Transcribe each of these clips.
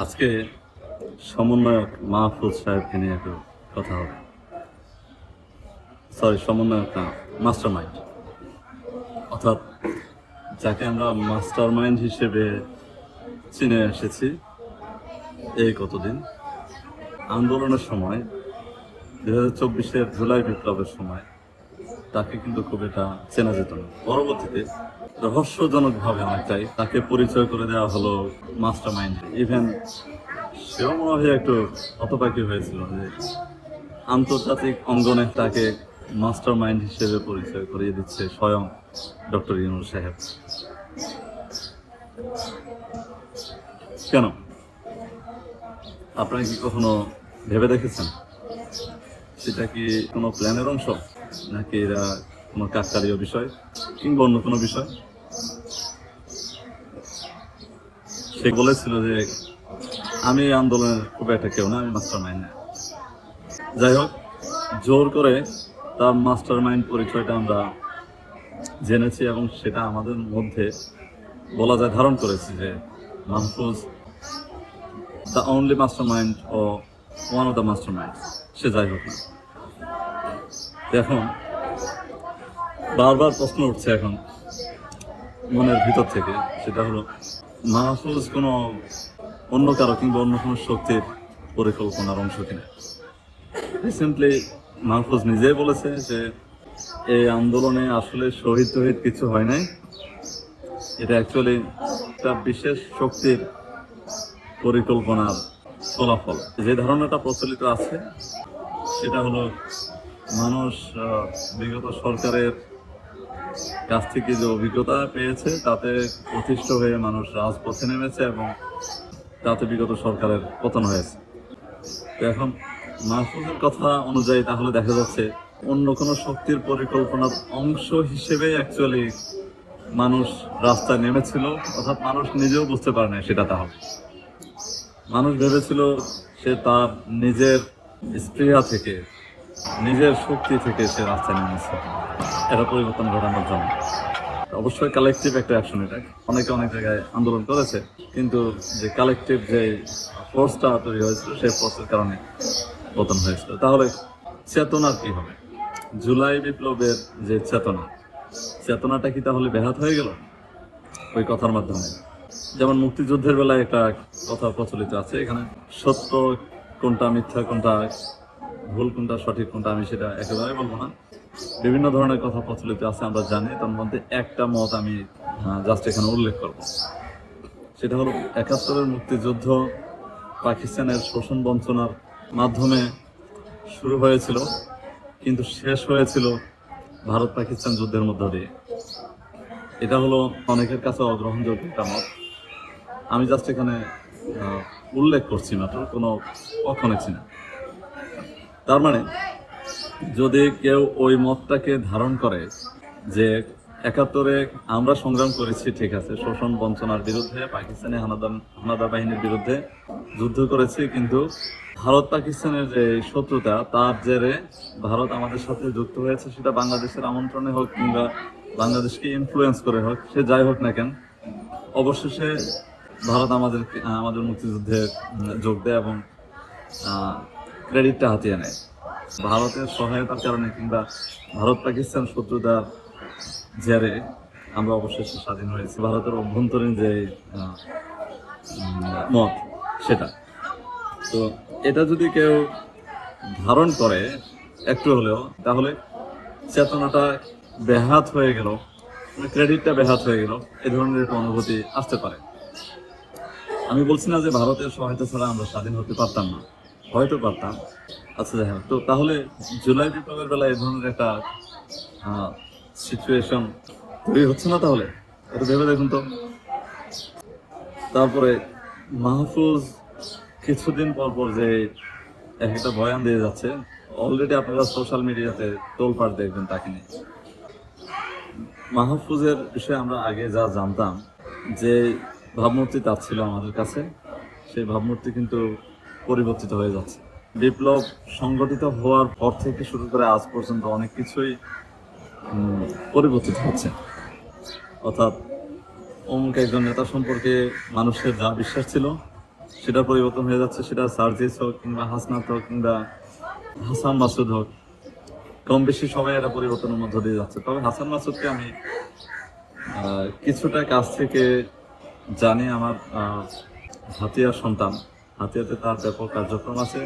আজকে সমন্বয়ক মাহফুজ সাহেবকে নিয়ে একটু কথা হবে। সরি সমন্বয়ক না মাস্টার মাইন্ড অর্থাৎ যাকে আমরা মাস্টার মাইন্ড হিসেবে চিনে এসেছি এই কতদিন? আন্দোলনের সময় দু হাজার চব্বিশের জুলাই বিপ্লবের সময় তাকে কিন্তু খুব এটা চেনা যেত না। পরবর্তীতে রহস্যজনকভাবে অনেকটাই তাকে পরিচয় করে দেওয়া হলো মাস্টার মাইন্ড ইভেন সেও মনে হয় একটু হতপাকি হয়েছিল যে আন্তর্জাতিক অঙ্গনে তাকে মাস্টার মাইন্ড হিসেবে পরিচয় করিয়ে দিচ্ছে স্বয়ং ডক্টর ইনুর সাহেব। কেন? আপনারা কি কখনো ভেবে দেখেছেন? সেটা কি কোনো প্ল্যানের অংশ? নাকি এরা কোনো কাকতালীয় বিষয় কিংবা অন্য কোনো বিষয় সে বলেছিল যে আমি এই আন্দোলনের খুব একটা কেউ না আমি মাস্টার মাইন্ড যাই হোক জোর করে তার মাস্টার মাইন্ড পরিচয়টা আমরা জেনেছি এবং সেটা আমাদের মধ্যে বলা যায় ধারণ করেছি যে Mahfuz the only master mind O one of the master mind সে যাই হোক না এখন বারবার প্রশ্ন উঠছে এখন মনের ভিতর থেকে। সেটা হলো, মাহফুজ কোনো অন্য কারও কিংবা অন্য কোনো শক্তির পরিকল্পনার অংশ কিনা? রিসেন্টলি মাহফুজ নিজেই বলেছে যে, এই আন্দোলনে আসলে শহীদ টহিদ কিছু হয় নাই। এটা অ্যাকচুয়ালি একটা বিশেষ শক্তির পরিকল্পনার ফলাফল। যে ধারণাটা প্রচলিত আছে, সেটা হলো মানুষ বিগত সরকারের কাছ থেকে যে অভিজ্ঞতা পেয়েছে, তাতে প্রতিষ্ঠ হয়ে মানুষ রাজপথে নেমেছে এবং তাতে বিগত সরকারের পতন হয়েছে। তো এখন মাহফুজের কথা অনুযায়ী তাহলে দেখা যাচ্ছে, অন্য কোনো শক্তির পরিকল্পনার অংশ হিসেবে অ্যাকচুয়ালি মানুষ রাস্তায় নেমেছিল, অর্থাৎ মানুষ নিজেও বুঝতে পারে না সেটা তাহলে। মানুষ ভেবেছিল সে তার নিজের স্পৃহা থেকে নিজের শক্তি থেকে সে রাস্তায় নেমেছে। এটা পরিবর্তন ঘটানোর জন্য। অবশ্যই কালেকটিভ একটা অ্যাকশন এটা। অনেকে অনেক জায়গায় আন্দোলন করেছে, কিন্তু যে কালেকটিভ যে ফোর্সটা তৈরি হয়েছিল, সেই ফোর্সের কারণে পতন হয়েছিল। তাহলে চেতনার কি হবে? জুলাই বিপ্লবের যে চেতনা, চেতনাটা কি তাহলে ব্যাহত হয়ে গেল? ওই কথার মাধ্যমে। যেমন মুক্তিযুদ্ধের বেলায় একটা কথা প্রচলিত আছে, এখানে সত্য কোনটা মিথ্যা কোনটা ভুল কোনটা, সঠিক কোনটা আমি সেটা একেবারে বলব না। বিভিন্ন ধরনের কথা প্রচলিত আছে, আমরা জানি। তার মধ্যে একটা মত আমি জাস্ট এখানে উল্লেখ করব। সেটা হলো একাত্তরের মুক্তিযুদ্ধ পাকিস্তানের শোষণ বঞ্চনার মাধ্যমে শুরু হয়েছিল, কিন্তু শেষ হয়েছিল ভারত পাকিস্তান যুদ্ধের মধ্য দিয়ে। এটা হলো অনেকের কাছে অগ্রহণযোগ্য একটা মত। আমি জাস্ট এখানে উল্লেখ করছি মাত্র, কোনো পক্ষ না তার মানে যদি কেউ ওই মতটাকে ধারণ করে যে একাত্তরে আমরা সংগ্রাম করেছি, ঠিক আছে, শোষণ বঞ্চনার বিরুদ্ধে, পাকিস্তানি হানাদার হানাদার বাহিনীর বিরুদ্ধে যুদ্ধ করেছি, কিন্তু ভারত পাকিস্তানের যে শত্রুতা, তার জেরে ভারত আমাদের সাথে যুক্ত হয়েছে, সেটা বাংলাদেশের আমন্ত্রণে হোক কিংবা বাংলাদেশকে ইনফ্লুয়েন্স করে হোক, সে যাই হোক না কেন, অবশেষে ভারত আমাদের আমাদের মুক্তিযুদ্ধে যোগ দেয় এবং ক্রেডিটটা হাতিয়ে নেয়। ভারতের সহায়তার কারণে কিংবা ভারত পাকিস্তান শত্রুতার জেরে আমরা অবশেষে স্বাধীন হয়েছি। ভারতের অভ্যন্তরীণ যে মত, সেটা। তো এটা যদি কেউ ধারণ করে একটু হলেও, তাহলে চেতনাটা ব্যাহাত হয়ে গেল ক্রেডিটটা ব্যাহাত হয়ে গেল, এ ধরনের একটা অনুভূতি আসতে পারে। আমি বলছি না যে ভারতের সহায়তা ছাড়া আমরা স্বাধীন হতে পারতাম না। হয়তো পারতাম। আচ্ছা হোক। তো তাহলে জুলাই বিপ্লবের বেলা এই ধরনের একটা সিচুয়েশন তৈরি হচ্ছে না তাহলে? এটা ভেবে দেখুন তো। তারপরে মাহফুজ কিছুদিন পর পর যে এক একটা বয়ান দিয়ে যাচ্ছে অলরেডি আপনারা সোশ্যাল মিডিয়াতে তোলপাড় দেখবেন তাকে নিয়ে। মাহফুজের বিষয়ে আমরা আগে যা জানতাম, যে ভাবমূর্তি তার ছিল আমাদের কাছে। সেই ভাবমূর্তি কিন্তু পরিবর্তিত হয়ে যাচ্ছে। বিপ্লব সংগঠিত হওয়ার পর থেকে শুরু করে আজ পর্যন্ত অনেক কিছুই পরিবর্তিত হচ্ছে। অর্থাৎ অমুক একজন নেতা সম্পর্কে মানুষের যা বিশ্বাস ছিল, সেটা পরিবর্তন হয়ে যাচ্ছে। সেটা সার্জিস হোক কিংবা হাসনাত হোক কিংবা হাসান মাসুদ হোক কম বেশি সবাই এটা পরিবর্তনের মধ্য দিয়ে যাচ্ছে। তবে হাসান মাসুদকে আমি কিছুটা কাছ থেকে জানি আমার হাতিয়ার সন্তান। হাতিয়াতে তার ব্যাপক কার্যক্রম আছে।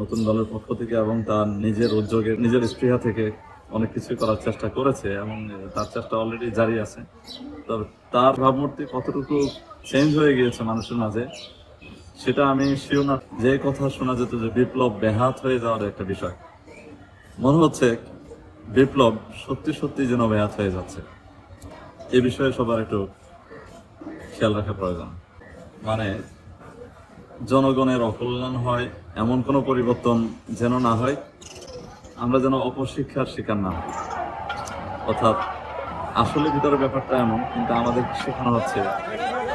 নতুন দলের পক্ষ থেকে এবং তার নিজের উদ্যোগে নিজের স্পৃহা থেকে অনেক কিছু করার চেষ্টা করেছে এবং তার চেষ্টা অলরেডি জারি আছে। তবে তার ভাবমূর্তি কতটুকু চেঞ্জ হয়ে গিয়েছে মানুষের মাঝে, সেটা আমি শিও না। যে কথা শোনা যেত যে বিপ্লব ব্যাহাত হয়ে যাওয়ার একটা বিষয়। মনে হচ্ছে বিপ্লব সত্যি সত্যি যেন ব্যাহাত হয়ে যাচ্ছে। এ বিষয়ে সবার একটু খেয়াল রাখা প্রয়োজন। মানে জনগণের অকল্যাণ হয়, এমন কোনো পরিবর্তন যেন না হয়, আমরা যেন অপশিক্ষার শিকার না হই। অর্থাৎ আসলে ভিতরে ব্যাপারটা এমন, কিন্তু আমাদের শেখানো হচ্ছে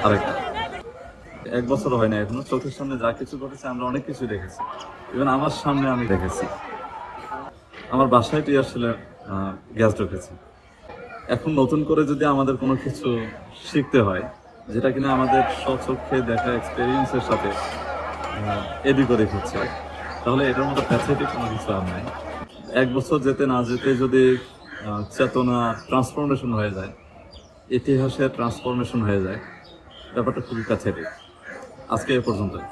আরেকটা। এক বছর হয় না এখনও, চোখের সামনে যা কিছু ঘটেছে আমরা অনেক কিছু দেখেছি। ইভেন আমার সামনে আমি দেখেছি। আমার বাসায় টিয়ার সেলের গ্যাস ঢুকেছে। এখন নতুন করে যদি আমাদের কোনো কিছু শিখতে হয় যেটা কিনা আমাদের স্বচক্ষে দেখা এক্সপিরিয়েন্সের সাথে এদিক ওদিক হচ্ছে। তাহলে এটার মতো প্যাথেটিক কোনো কিছু আর নাই। এক বছর যেতে না যেতে যদি চেতনা ট্রান্সফরমেশন হয়ে যায়, ইতিহাসের ট্রান্সফরমেশন হয়ে যায়, ব্যাপারটা খুবই প্যাথেটিক আজকে এ পর্যন্তই।